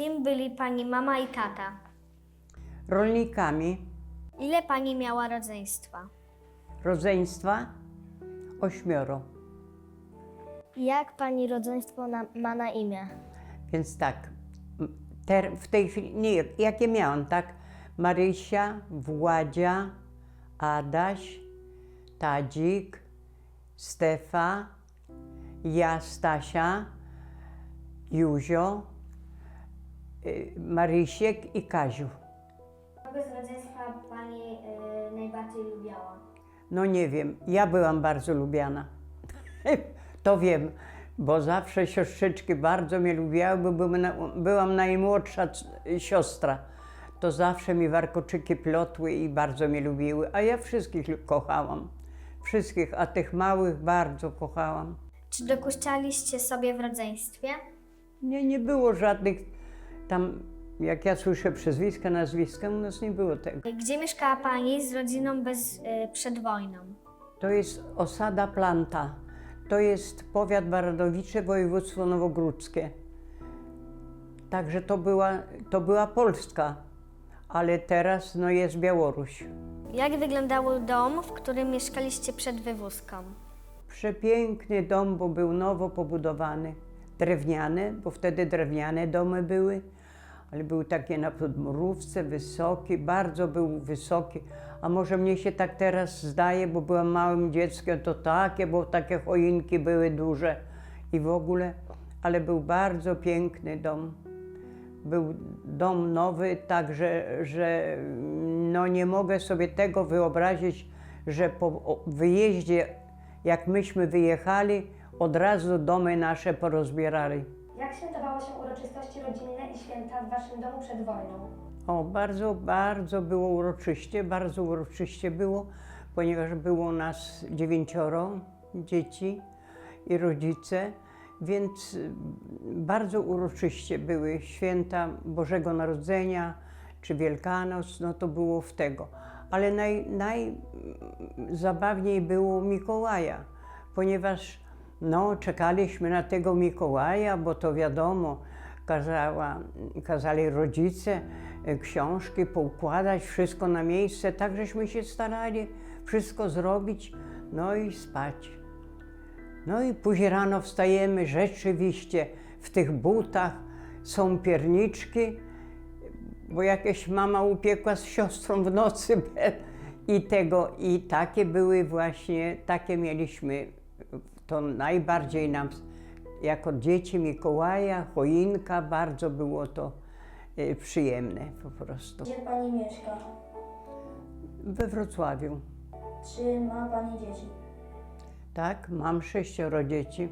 Kim byli pani mama i tata? Rolnikami Ile pani miała rodzeństwa? rodzeństwa ośmioro. Jak pani rodzeństwo na, ma na imię? Więc tak, m, ter, w tej chwili, nie, jakie miałam, tak? Marysia, Władzia, Adaś, Tadzik, Stefa, ja, Stasia, Józio, Marysiek i Kaziu. Kogo z rodzeństwa pani y, najbardziej lubiała? No nie wiem, ja byłam bardzo lubiana. to wiem, bo zawsze siostrzyczki bardzo mnie lubiały, bo byłam, na, byłam najmłodsza siostra. To zawsze mi warkoczyki plotły i bardzo mnie lubiły, a ja wszystkich kochałam. Wszystkich, a tych małych bardzo kochałam. Czy dokuczaliście sobie w rodzeństwie? Nie, nie było żadnych tam, jak ja słyszę przezwiska, nazwiska, u nas nie było tego. Gdzie mieszkała pani z rodziną bez, y, przed wojną? To jest osada Planta. To jest powiat Baradowicze, województwo nowogródzkie. Także to była, to była Polska, ale teraz no, jest Białoruś. Jak wyglądał dom, w którym mieszkaliście przed wywózką? Przepiękny dom, bo był nowo pobudowany. Drewniany, bo wtedy drewniane domy były, ale był taki na podmurówce, wysoki, bardzo był wysoki. A może mnie się tak teraz zdaje, bo byłam małym dzieckiem, to takie, bo takie choinki były duże i w ogóle, ale był bardzo piękny dom. Był dom nowy, także że no nie mogę sobie tego wyobrazić, że po wyjeździe, jak myśmy wyjechali, od razu domy nasze porozbierali. Jak świętowało się uroczystości rodzinne i święta w waszym domu przed wojną? O, bardzo, bardzo było uroczyście, bardzo uroczyście było, ponieważ było nas dziewięcioro dzieci i rodzice, więc bardzo uroczyście były święta Bożego Narodzenia czy Wielkanoc, no to było w tego. Ale naj, najzabawniej było Mikołaja, ponieważ no, czekaliśmy na tego Mikołaja, bo to wiadomo, kazała, kazali rodzice e, książki poukładać, wszystko na miejsce, tak żeśmy się starali wszystko zrobić, no i spać. No i później rano wstajemy, rzeczywiście w tych butach są pierniczki, bo jakieś mama upiekła z siostrą w nocy i tego, i takie były właśnie, takie mieliśmy, to najbardziej nam, jako dzieci Mikołaja, choinka, bardzo było to e, przyjemne po prostu. Gdzie pani mieszka? We Wrocławiu, Czy ma pani dzieci? tak, mam sześcioro dzieci.